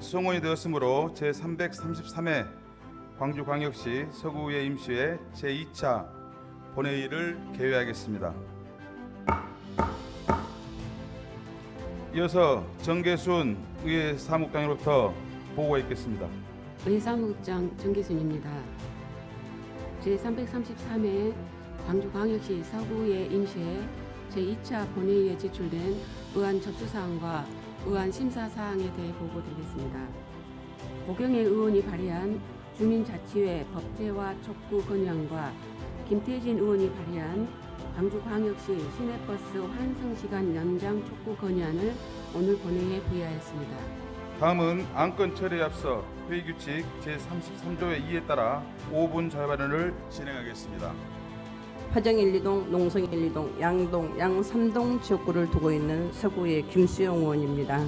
성원이 되었으므로 제 333회 광주광역시 서구의 임시회 제 2차 본회의를 개회하겠습니다. 이어서 정계순 의회 사무국장으로부터 보고가 있겠습니다. 의사무국장 정기순입니다. 제333회 광주광역시 서구의 임시회 제2차 본회의에 제출된 의안 접수사항과 의안 심사 사항에 대해 보고드리겠습니다. 고경의 의원이 발의한 주민자치회 법제화 촉구 건의안과 김태진 의원이 발의한 광주광역시 시내버스 환승 시간 연장 촉구 건의안을 오늘 본회의에 부의하였습니다. 다음은 안건 처리에 앞서 회의 규칙 제33조의 2에 따라 5분 자발언을 진행하겠습니다. 화정 1, 2동, 농성 1, 2동, 양동, 양 3동 지역구를 두고 있는 서구의 김수영 의원입니다.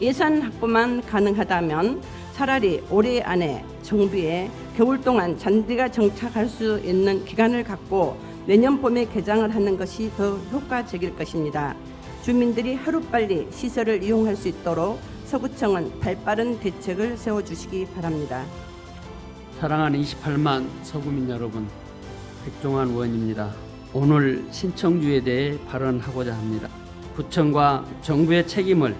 예산 확보만 가능하다면 차라리 올해 안에 정부에 겨울 동안 잔디가 정착할 수 있는 기간을 갖고 내년 봄에 개장을 하는 것이 더 효과적일 것입니다. 주민들이 하루빨리 시설을 이용할 수 있도록 서구청은 발빠른 대책을 세워주시기 바랍니다. 사랑하는 28만 서구민 여러분, 백종환 의원입니다. 오늘 신청주에 대해 발언하고자 합니다. 구청과 정부의 책임을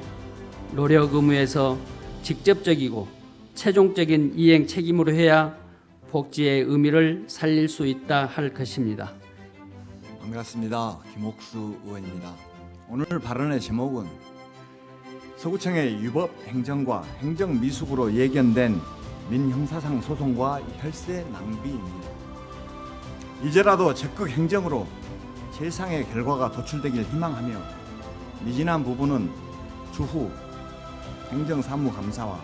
노력 의무에서 직접적이고 최종적인 이행 책임으로 해야 복지의 의미를 살릴 수 있다 할 것입니다. 반갑습니다. 김옥수 의원입니다. 오늘 발언의 제목은 서구청의 유법 행정과 행정 미숙으로 예견된 민형사상 소송과 혈세 낭비입니다. 이제라도 적극 행정으로 최상의 결과가 도출되길 희망하며 미진한 부분은 추후 행정사무감사와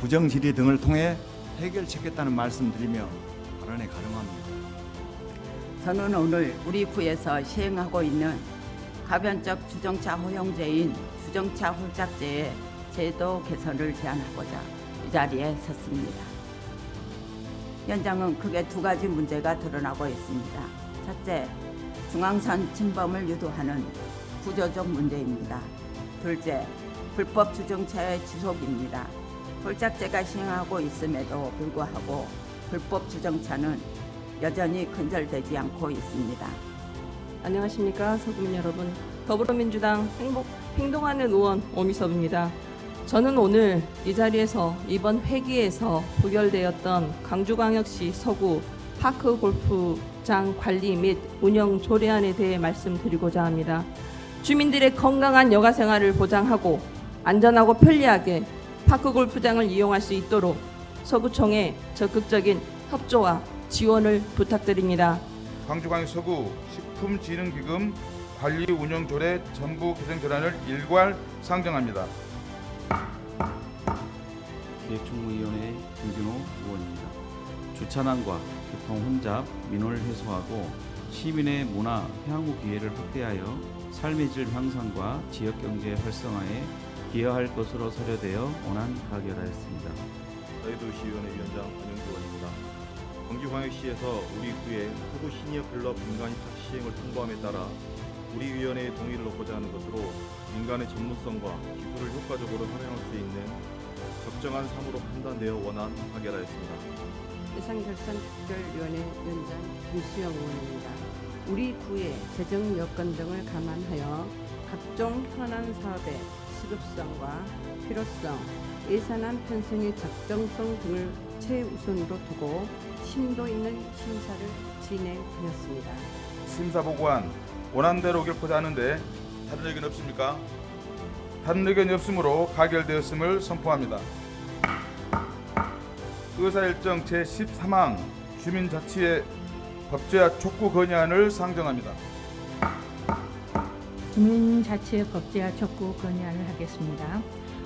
부정질의 등을 통해 해결책겠다는 말씀드리며 발언에 가름합니다. 저는 오늘 우리 구에서 시행하고 있는 가변적 주정차 허용제인 주정차 홀짝제의 제도 개선을 제안하고자 이 자리에 섰습니다. 현장은 크게 두 가지 문제가 드러나고 있습니다. 첫째, 중앙선 침범을 유도하는 구조적 문제입니다. 둘째, 불법 주정차의 지속입니다. 홀짝제가 시행하고 있음에도 불구하고 불법 주정차는 여전히 근절되지 않고 있습니다. 안녕하십니까 서구민 여러분 더불어민주당 행복, 행동하는 의원 오미섭입니다 저는 오늘 이 자리에서 이번 회기에서 부결되었던 강주광역시 서구 파크 골프장 관리 및 운영 조례안에 대해 말씀드리고자 합니다 주민들의 건강한 여가 생활을 보장하고 안전하고 편리하게 파크 골프장을 이용할 수 있도록 서구청의 적극적인 협조와 지원을 부탁드립니다. 광주광역 서구 식품진흥기금 관리 운영 조례 전부 개정 결안을 일괄 상정합니다. 기획총무위원회 김준호 의원입니다. 주차난과 교통 혼잡, 민원을 해소하고 시민의 문화 향후 기회를 확대하여 삶의 질 향상과 지역 경제 활성화에 기여할 것으로 서려되어 원안 가결하였습니다. 사회도시위원회 위원장 안영주 의원입니다. 광주광역시에서 우리 구의 서구 시니어 클럽 민간 입학 시행을 통보함에 따라 우리 위원회의 동의를 얻고자 하는 것으로 민간의 전문성과 기술을 효과적으로 활용할 수 있는 적정한 사무로 판단되어 원안 가결하였습니다. 예산결산특별위원회 위원장 김수영 의원입니다. 우리 구의 재정 여건 등을 감안하여 각종 현안 사업의 시급성과 필요성, 예산안 편성의 적정성 등을 최우선으로 두고 심도 있는 심사를 진행하였습니다. 심사보고안 원안대로 결코자 하는데 다른 의견 없습니까? 다른 의견이 없으므로 가결되었음을 선포합니다. 의사일정 제13항 주민자치의 법제화 촉구 건의안을 상정합니다. 주민자치 법제화 촉구 건의안을 하겠습니다.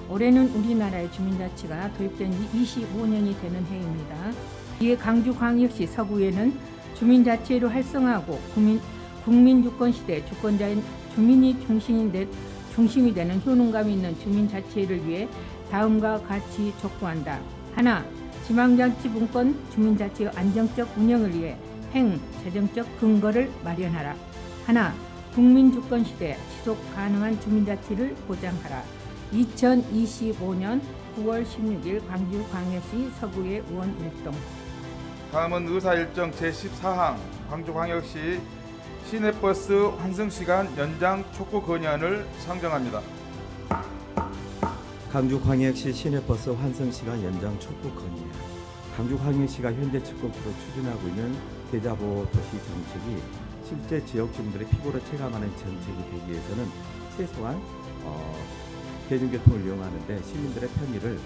올해는 우리나라의 주민자치가 도입된 지 25년이 되는 해입니다. 이에 강주 광역시 서구에는 주민자치를 활성화하고 국민, 국민주권 시대 주권자인 주민이 중심이, 되, 중심이 되는 효능감 있는 주민 자치를 위해 다음과 같이 촉구한다. 하나, 지방자치 분권 주민자치의 안정적 운영을 위해 행, 재정적 근거를 마련하라. 하나, 국민주권 시대 지속 가능한 주민자치를 보장하라. 2025년 9월 16일 광주 광역시 서구의 의원 일동 다음은 의사 일정 제14항 광주 광역시 시내버스 환승 시간 연장 촉구 건의안을 상정합니다. 강주 광역시 시내버스 환승시간 연장 촉구 건의안 강주 광역시가 현재 적극적으로 추진하고 있는 대자보 도시 정책이 실제 지역 주민들의 피부로 체감하는 정책이 되기 위해서는 최소한 어, 대중교통을 이용하는데 시민들의 편의를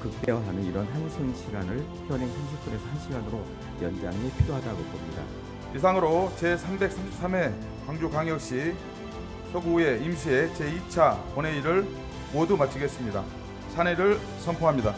극대화하는 이런 환승 시간을 현행 30분에서 1시간으로 연장이 필요하다고 봅니다. 이상으로 제333회 광주광역시 서구의 임시회 제2차 본회의를 모두 마치겠습니다. 산회를 선포합니다.